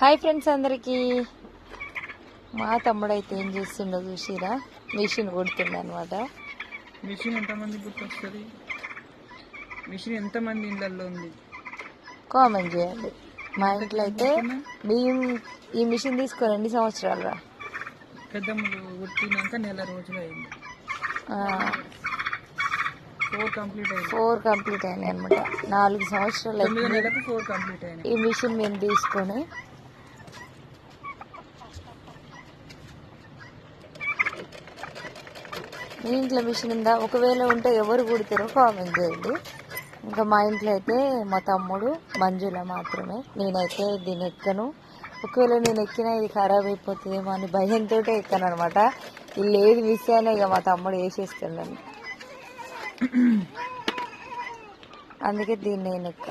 Hi friends అందరికీ. మా తమ్ముడు అయితే ఏం చేస్తుండో చూసిరా? మిషన్ కొడుతుండ అనమాట మిషన్ ఎంతమంది గుర్తొస్తుంది? మిషన్ ఎంతమంది ఇళ్ళల్లో ఉంది? కామెంట్ చేయండి. మా ఇంట్లో అయితే మేము ఈ మిషన్ తీసుకొని ఎన్ని సంవత్సరాలు రా? పెద్దమ్మలు కుట్టినాక నెల రోజులు అయింది. ఫోర్ కంప్లీట్ అయింది ఫోర్ కంప్లీట్ అయినాయి అనమాట నాలుగు సంవత్సరాలు నెలలకు ఫోర్ కంప్లీట్ అయినాయి. ఈ మిషన్ మేము తీసుకొని మీ ఇంట్లో మిషన్ ఉందా? ఒకవేళ ఉంటే ఎవరు కుడతారో కామెంట్ చేయండి. ఇంకా మా ఇంట్లో అయితే మా తమ్ముడు మంజుల మాత్రమే. నేనైతే దీన్ని ఎక్కను. ఒకవేళ నేను ఎక్కినా ఇది ఖరాబ్ అయిపోతుందేమో అని భయంతో ఎక్కాను అనమాట వీళ్ళు ఏది మిస్ అయినా ఇక మా తమ్ముడు వేసేస్తున్నాను అందుకే దీన్ని నేను ఎక్క